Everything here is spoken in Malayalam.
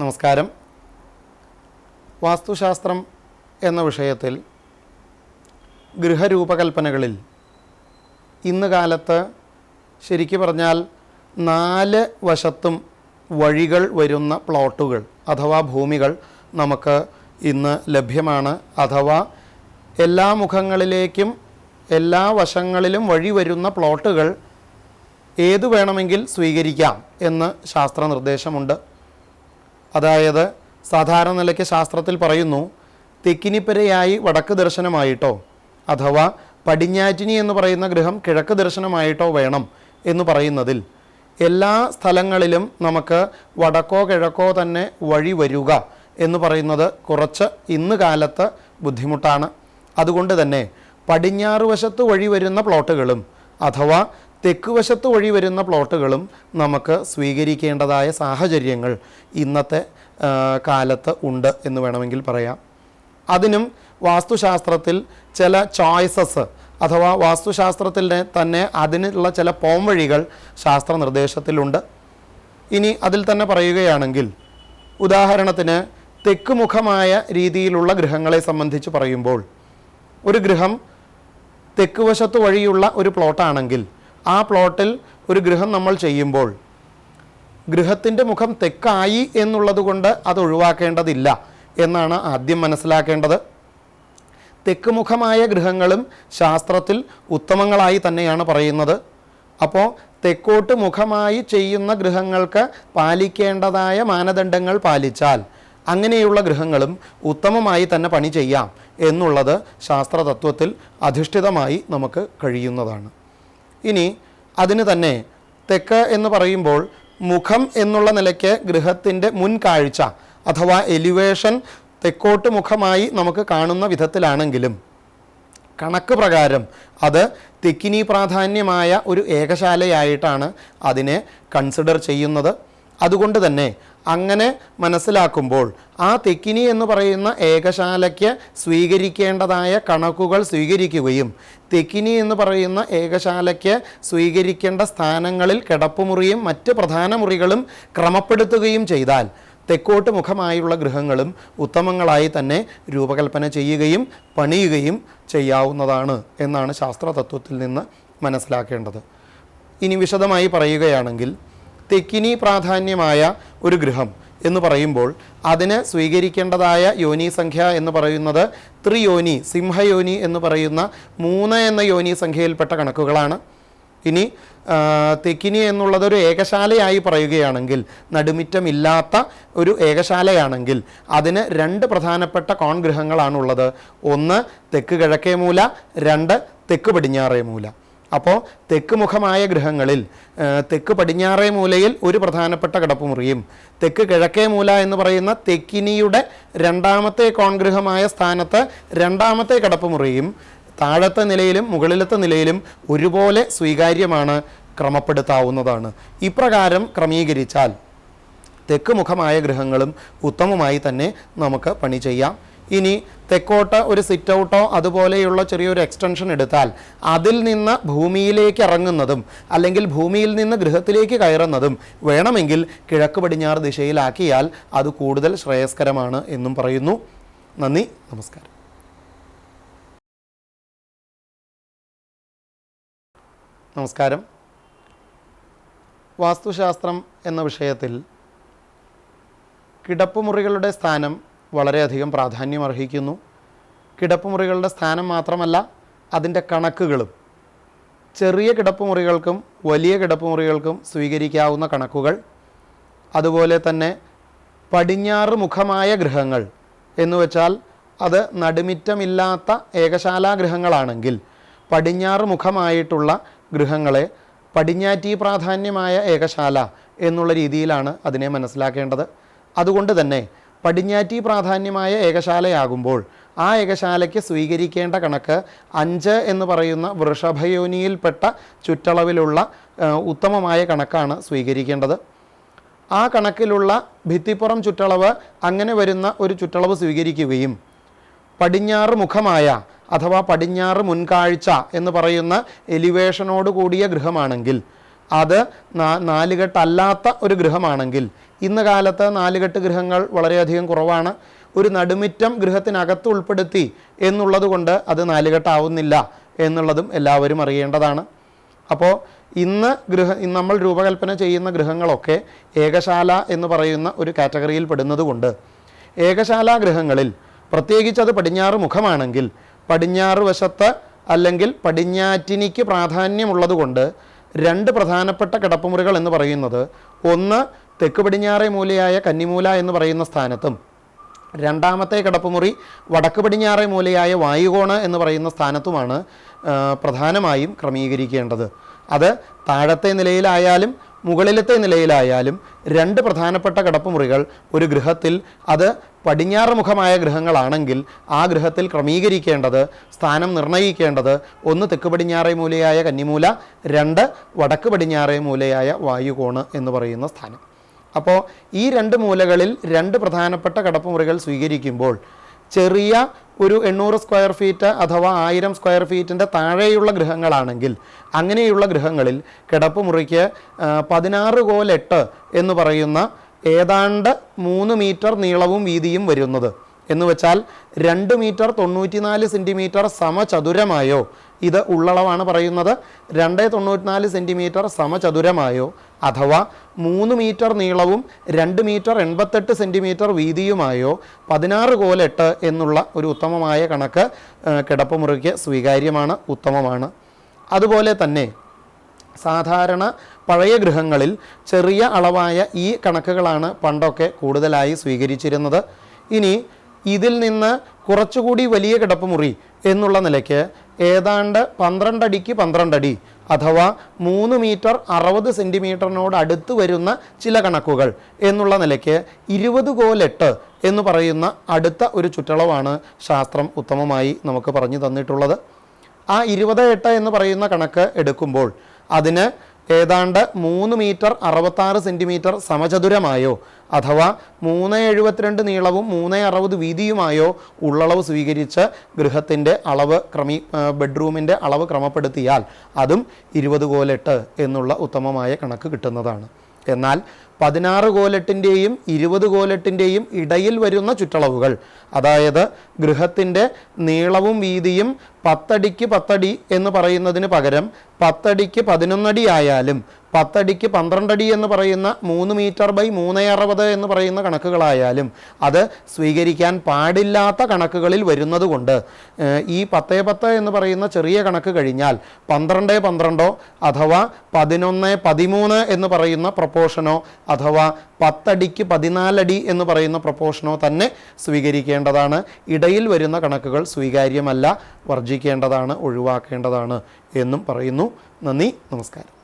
നമസ്കാരം. വാസ്തുശാസ്ത്രം എന്ന വിഷയത്തിൽ ഗൃഹരൂപകൽപ്പനകളിൽ ഇന്ന് കാലത്ത് ശരിക്കു പറഞ്ഞാൽ നാല് വശത്തും വഴികൾ വരുന്ന പ്ലോട്ടുകൾ അഥവാ ഭൂമികൾ നമുക്ക് ഇന്ന് ലഭ്യമാണ്. അഥവാ എല്ലാ മുഖങ്ങളിലേക്കും എല്ലാ വശങ്ങളിലും വഴി വരുന്ന പ്ലോട്ടുകൾ ഏതു വേണമെങ്കിൽ സ്വീകരിക്കാം എന്ന് ശാസ്ത്ര നിർദ്ദേശമുണ്ട് അതായത് സാധാരണ നിലയ്ക്ക് ശാസ്ത്രത്തിൽ പറയുന്നു തെക്കിനിപ്പരയായി വടക്ക് ദർശനമായിട്ടോ അഥവാ പടിഞ്ഞാറ്റിനി എന്ന് പറയുന്ന ഗ്രഹം കിഴക്ക് ദർശനമായിട്ടോ വേണം എന്ന് പറയുന്നതിൽ എല്ലാ സ്ഥലങ്ങളിലും നമുക്ക് വടക്കോ കിഴക്കോ തന്നെ വഴി വരിക എന്ന് പറയുന്നത് കുറച്ച് ഇന്ന് കാലത്ത് ബുദ്ധിമുട്ടാണ്. അതുകൊണ്ട് തന്നെ പടിഞ്ഞാറ് വശത്ത് വഴി വരുന്ന പ്ലോട്ടുകളും അഥവാ തെക്ക് വശത്ത് വഴി വരുന്ന പ്ലോട്ടുകളും നമുക്ക് സ്വീകരിക്കേണ്ടതായ സാഹചര്യങ്ങൾ ഇന്നത്തെ കാലത്ത് ഉണ്ട് എന്ന് വേണമെങ്കിൽ പറയാം. അതിനും വാസ്തുശാസ്ത്രത്തിൽ ചില ചോയ്സസ് അഥവാ വാസ്തുശാസ്ത്രത്തിൽ തന്നെ അതിനുള്ള ചില പോംവഴികൾ ശാസ്ത്ര നിർദ്ദേശത്തിലുണ്ട് ഇനി അതിൽ തന്നെ പറയുകയാണെങ്കിൽ ഉദാഹരണത്തിന് തെക്കുമുഖമായ രീതിയിലുള്ള ഗൃഹങ്ങളെ സംബന്ധിച്ച് പറയുമ്പോൾ ഒരു ഗൃഹം തെക്കുവശത്ത് വഴിയുള്ള ഒരു പ്ലോട്ടാണെങ്കിൽ ആ പ്ലോട്ടിൽ ഒരു ഗൃഹം നമ്മൾ ചെയ്യുമ്പോൾ ഗൃഹത്തിന്റെ മുഖം തെക്കായി എന്നുള്ളത് കൊണ്ട് അത് ഒഴിവാക്കേണ്ടതില്ല എന്നാണ് ആദ്യം മനസ്സിലാക്കേണ്ടത്. തെക്ക് മുഖമായ ഗൃഹങ്ങളും ശാസ്ത്രത്തിൽ ഉത്തമങ്ങളായി തന്നെയാണ് പറയുന്നത്. അപ്പോൾ തെക്കോട്ട് മുഖമായി ചെയ്യുന്ന ഗൃഹങ്ങൾക്ക് പാലിക്കേണ്ടതായ മാനദണ്ഡങ്ങൾ പാലിച്ചാൽ അങ്ങനെയുള്ള ഗൃഹങ്ങളും ഉത്തമമായി തന്നെ പണി ചെയ്യാം എന്നുള്ളത് ശാസ്ത്രതത്വത്തിൽ അധിഷ്ഠിതമായി നമുക്ക് കഴിയുന്നതാണ്. ഇനി അതിന് തന്നെ തെക്ക് എന്ന് പറയുമ്പോൾ മുഖം എന്നുള്ള നിലയ്ക്ക് ഗൃഹത്തിന്റെ മുൻകാഴ്ച അഥവാ എലിവേഷൻ തെക്കോട്ട് മുഖമായി നമുക്ക് കാണുന്ന വിധത്തിലാണെങ്കിലും. കണക്ക് പ്രകാരം അത് തെക്കിനി പ്രാധാന്യമായ ഒരു ഏകശാലയായിട്ടാണ് അതിനെ കൺസിഡർ ചെയ്യുന്നത്. അതുകൊണ്ട് തന്നെ അങ്ങനെ മനസ്സിലാക്കുമ്പോൾ ആ തെക്കിനി എന്ന് പറയുന്ന ഏകശാലയ്ക്ക് സ്വീകരിക്കേണ്ടതായ കണക്കുകൾ സ്വീകരിക്കുകയും തെക്കിനി എന്ന് പറയുന്ന ഏകശാലയ്ക്ക് സ്വീകരിക്കേണ്ട സ്ഥാനങ്ങളിൽ കിടപ്പുമുറിയും മറ്റ് പ്രധാന മുറികളും ക്രമപ്പെടുത്തുകയും ചെയ്താൽ തെക്കോട്ട് മുഖമായുള്ള ഗൃഹങ്ങളും ഉത്തമങ്ങളായി തന്നെ രൂപകൽപ്പന ചെയ്യുകയും പണിയുകയും ചെയ്യാവുന്നതാണ് എന്നാണ് ശാസ്ത്രതത്വത്തിൽ നിന്ന് മനസ്സിലാക്കേണ്ടത്. ഇനി വിശദമായി പറയുകയാണെങ്കിൽ തെക്കിനി പ്രാധാന്യമായ ഒരു ഗൃഹം എന്ന് പറയുമ്പോൾ അതിന് സ്വീകരിക്കേണ്ടതായ യോനി സംഖ്യ എന്ന് പറയുന്നത് ത്രിയോനി സിംഹയോനി എന്ന് പറയുന്ന മൂന്ന് എന്ന യോനി സംഖ്യയിൽപ്പെട്ട കണക്കുകളാണ്. ഇനി തെക്കിനി എന്നുള്ളത് ഒരു ഏകശാലയായി പറയുകയാണെങ്കിൽ നടുമിറ്റമില്ലാത്ത ഒരു ഏകശാലയാണെങ്കിൽ അതിന് രണ്ട് പ്രധാനപ്പെട്ട കോൺഗ്രഹങ്ങളാണുള്ളത് ഒന്ന് തെക്ക് കിഴക്കേ മൂല രണ്ട് തെക്ക് പടിഞ്ഞാറേ മൂല അപ്പോൾ തെക്ക് മുഖമായ ഗൃഹങ്ങളിൽ തെക്ക് പടിഞ്ഞാറേ മൂലയിൽ ഒരു പ്രധാനപ്പെട്ട കിടപ്പുമുറിയും തെക്ക് കിഴക്കേ മൂല എന്ന് പറയുന്ന തെക്കിനിയുടെ രണ്ടാമത്തെ കോൺഗൃഹമായ സ്ഥാനത്ത് രണ്ടാമത്തെ കിടപ്പുമുറിയും താഴത്തെ നിലയിലും മുകളിലത്തെ നിലയിലും ഒരുപോലെ സ്വീകാര്യമാണ് ക്രമപ്പെടുത്താവുന്നതാണ്. ഇപ്രകാരം ക്രമീകരിച്ചാൽ തെക്ക് മുഖമായ ഗൃഹങ്ങളും ഉത്തമമായി തന്നെ നമുക്ക് പണി ചെയ്യാം. ഇനി തെക്കോട്ട് ഒരു സിറ്റ് ഔട്ടോ അതുപോലെയുള്ള ചെറിയൊരു എക്സ്റ്റൻഷൻ എടുത്താൽ അതിൽ നിന്ന് ഭൂമിയിലേക്ക് ഇറങ്ങുന്നതും അല്ലെങ്കിൽ ഭൂമിയിൽ നിന്ന് ഗൃഹത്തിലേക്ക് കയറുന്നതും വേണമെങ്കിൽ കിഴക്ക് പടിഞ്ഞാറ് ദിശയിലാക്കിയാൽ അത് കൂടുതൽ ശ്രേയസ്കരമാണ് എന്നും പറയുന്നു. നന്ദി നമസ്കാരം. നമസ്കാരം. വാസ്തുശാസ്ത്രം എന്ന വിഷയത്തിൽ കിടപ്പുമുറികളുടെ സ്ഥാനം വളരെയധികം പ്രാധാന്യം അർഹിക്കുന്നു കിടപ്പുമുറികളുടെ സ്ഥാനം മാത്രമല്ല അതിന്റെ കണക്കുകളും. ചെറിയ കിടപ്പുമുറികൾക്കും വലിയ കിടപ്പുമുറികൾക്കും സ്വീകരിക്കാവുന്ന കണക്കുകൾ. അതുപോലെ തന്നെ പടിഞ്ഞാറ് മുഖമായ ഗൃഹങ്ങൾ എന്ന് വെച്ചാൽ അത് നടുമിറ്റമില്ലാത്ത ഏകശാലാ ഗൃഹങ്ങളാണെങ്കിൽ പടിഞ്ഞാറ് മുഖമായിട്ടുള്ള ഗൃഹങ്ങളെ പടിഞ്ഞാറ്റി പ്രാധാന്യമായ ഏകശാല എന്നുള്ള രീതിയിലാണ് അതിനെ മനസ്സിലാക്കേണ്ടത്. അതുകൊണ്ട് തന്നെ പടിഞ്ഞാറ്റി പ്രാധാന്യമായ ഏകശാലയാകുമ്പോൾ ആ ഏകശാലയ്ക്ക് സ്വീകരിക്കേണ്ട കണക്ക് അഞ്ച് എന്ന് പറയുന്ന വൃഷഭയോനിയിൽപ്പെട്ട ചുറ്റളവിലുള്ള ഉത്തമമായ കണക്കാണ് സ്വീകരിക്കേണ്ടത്. ആ കണക്കിലുള്ള ഭിത്തിപ്പുറം ചുറ്റളവ് അങ്ങനെ വരുന്ന ഒരു ചുറ്റളവ് സ്വീകരിക്കുകയും പടിഞ്ഞാറ് മുഖമായ അഥവാ പടിഞ്ഞാറ് മുൻകാഴ്ച എന്ന് പറയുന്ന എലിവേഷനോട് കൂടിയ ഗൃഹമാണെങ്കിൽ അത് നാലുകെട്ടല്ലാത്ത ഒരു ഗൃഹമാണെങ്കിൽ ഇന്ന് കാലത്ത് നാലുകെട്ട് ഗൃഹങ്ങൾ വളരെയധികം കുറവാണ്. ഒരു നടുമിറ്റം ഗൃഹത്തിനകത്ത് ഉൾപ്പെടുത്തി എന്നുള്ളത് കൊണ്ട് അത് നാലുകെട്ടാവുന്നില്ല എന്നുള്ളതും എല്ലാവരും അറിയേണ്ടതാണ്. അപ്പോൾ ഇന്ന് ഗൃഹ നമ്മൾ രൂപകൽപ്പന ചെയ്യുന്ന ഗൃഹങ്ങളൊക്കെ ഏകശാല എന്ന് പറയുന്ന ഒരു കാറ്റഗറിയിൽ പെടുന്നതുകൊണ്ട് ഏകശാലാ ഗൃഹങ്ങളിൽ പ്രത്യേകിച്ച് അത് പടിഞ്ഞാറ് മുഖമാണെങ്കിൽ പടിഞ്ഞാറ് വശത്ത് അല്ലെങ്കിൽ പടിഞ്ഞാറ്റിനിക്ക് പ്രാധാന്യമുള്ളതുകൊണ്ട് രണ്ട് പ്രധാനപ്പെട്ട കിടപ്പുമുറികൾ എന്ന് പറയുന്നത് ഒന്ന് തെക്ക് പടിഞ്ഞാറേ മൂലയായ കന്നിമൂല എന്ന് പറയുന്ന സ്ഥാനത്തും രണ്ടാമത്തെ കിടപ്പുമുറി വടക്ക് പടിഞ്ഞാറേ മൂലയായ വായുകോണ എന്ന് പറയുന്ന സ്ഥാനത്തുമാണ് പ്രധാനമായും ക്രമീകരിക്കേണ്ടത്. അത് താഴത്തെ നിലയിലായാലും മുകളിലത്തെ നിലയിലായാലും രണ്ട് പ്രധാനപ്പെട്ട കിടപ്പുമുറികൾ ഒരു ഗൃഹത്തിൽ അത് പടിഞ്ഞാറ് മുഖമായ ഗൃഹങ്ങളാണെങ്കിൽ ആ ഗൃഹത്തിൽ ക്രമീകരിക്കേണ്ടത് സ്ഥാനം നിർണയിക്കേണ്ടത് ഒന്ന് തെക്ക് പടിഞ്ഞാറേ മൂലയായ കന്നിമൂല രണ്ട് വടക്ക് പടിഞ്ഞാറേ മൂലയായ വായുകോണ് എന്ന് പറയുന്ന സ്ഥാനം. അപ്പോൾ ഈ രണ്ട് മൂലകളിൽ രണ്ട് പ്രധാനപ്പെട്ട കിടപ്പുമുറികൾ സ്വീകരിക്കുമ്പോൾ ചെറിയ ഒരു എണ്ണൂറ് സ്ക്വയർ ഫീറ്റ് അഥവാ ആയിരം സ്ക്വയർ ഫീറ്റിന്റെ താഴെയുള്ള ഗൃഹങ്ങളാണെങ്കിൽ അങ്ങനെയുള്ള ഗൃഹങ്ങളിൽ കിടപ്പുമുറിക്ക് പതിനാറ് കോലെട്ട് എന്ന് പറയുന്ന ഏതാണ്ട് മൂന്ന് മീറ്റർ നീളവും വീതിയും വരുന്നത്. എന്ന് വെച്ചാൽ രണ്ട് മീറ്റർ തൊണ്ണൂറ്റിനാല് സെന്റിമീറ്റർ സമചതുരമായോ ഇത് ഉള്ളളവാണ് പറയുന്നത്. രണ്ട് തൊണ്ണൂറ്റിനാല് സെന്റിമീറ്റർ സമചതുരമായോ? അഥവാ മൂന്ന് മീറ്റർ നീളവും രണ്ട് മീറ്റർ എൺപത്തെട്ട് സെന്റിമീറ്റർ വീതിയുമായോ? പതിനാറ് കോലെട്ട് എന്നുള്ള ഒരു ഉത്തമമായ കണക്ക് കിടപ്പുമുറിക്ക് സ്വീകാര്യമാണ് ഉത്തമമാണ്. അതുപോലെ തന്നെ സാധാരണ പഴയ ഗൃഹങ്ങളിൽ ചെറിയ അളവായ ഈ കണക്കുകളാണ് പണ്ടൊക്കെ കൂടുതലായി സ്വീകരിച്ചിരുന്നത്. ഇനി ഇതിൽ നിന്ന് കുറച്ചുകൂടി വലിയ കിടപ്പുമുറി എന്നുള്ള നിലയ്ക്ക് ഏതാണ്ട് പന്ത്രണ്ടടിക്ക് പന്ത്രണ്ടടി അഥവാ മൂന്ന് മീറ്റർ അറുപത് സെന്റിമീറ്ററിനോട് അടുത്ത് വരുന്ന ചില കണക്കുകൾ എന്നുള്ള നിലയ്ക്ക് ഇരുപത് കോലെട്ട് എന്ന് പറയുന്ന അടുത്ത ഒരു ചുറ്റളവാണ് ശാസ്ത്രം ഉത്തമമായി നമുക്ക് പറഞ്ഞു തന്നിട്ടുള്ളത്. ആ ഇരുപത് എട്ട് എന്ന് പറയുന്ന കണക്ക് എടുക്കുമ്പോൾ അതിന് ഏതാണ്ട് മൂന്ന് മീറ്റർ അറുപത്താറ് സെന്റിമീറ്റർ സമചതുരമായോ അഥവാ മൂന്ന് എഴുപത്തിരണ്ട് നീളവും മൂന്ന് അറുപത് വീതിയുമായോ ഉള്ളളവ് സ്വീകരിച്ച് ഗൃഹത്തിന്റെ അളവ് ക്രമീ ബെഡ്റൂമിന്റെ അളവ് ക്രമപ്പെടുത്തിയാൽ അതും ഇരുപത് കോലെട്ട് എന്നുള്ള ഉത്തമമായ കണക്ക് കിട്ടുന്നതാണ്. എന്നാൽ പതിനാറ് കോലട്ടിന്റെയും ഇരുപത് കോലട്ടിന്റെയും ഇടയിൽ വരുന്ന ചുറ്റളവുകൾ അതായത് ഗൃഹത്തിന്റെ നീളവും വീതിയും പത്തടിക്ക് പത്തടി എന്ന് പറയുന്നതിന് പകരം പത്തടിക്ക് പതിനൊന്നടി ആയാലും പത്തടിക്ക് പന്ത്രണ്ടടി എന്ന് പറയുന്ന മൂന്ന് മീറ്റർ ബൈ മൂന്ന് അറുപത് എന്ന് പറയുന്ന കണക്കുകളായാലും അത് സ്വീകരിക്കാൻ പാടില്ലാത്ത കണക്കുകളിൽ വരുന്നതുകൊണ്ട് ഈ പത്തേ പത്ത് എന്ന് പറയുന്ന ചെറിയ കണക്ക് കഴിഞ്ഞാൽ പന്ത്രണ്ട് പന്ത്രണ്ടോ അഥവാ പതിനൊന്ന് പതിമൂന്ന് എന്ന് പറയുന്ന പ്രപ്പോഷനോ അഥവാ പത്തടിക്ക് പതിനാലടി എന്ന് പറയുന്ന പ്രപ്പോഷനോ തന്നെ സ്വീകരിക്കേണ്ടതാണ്. ഇടയിൽ വരുന്ന കണക്കുകൾ സ്വീകാര്യമല്ല വർജിക്കേണ്ടതാണ് ഒഴിവാക്കേണ്ടതാണ് എന്നും പറയുന്നു. നന്ദി നമസ്കാരം.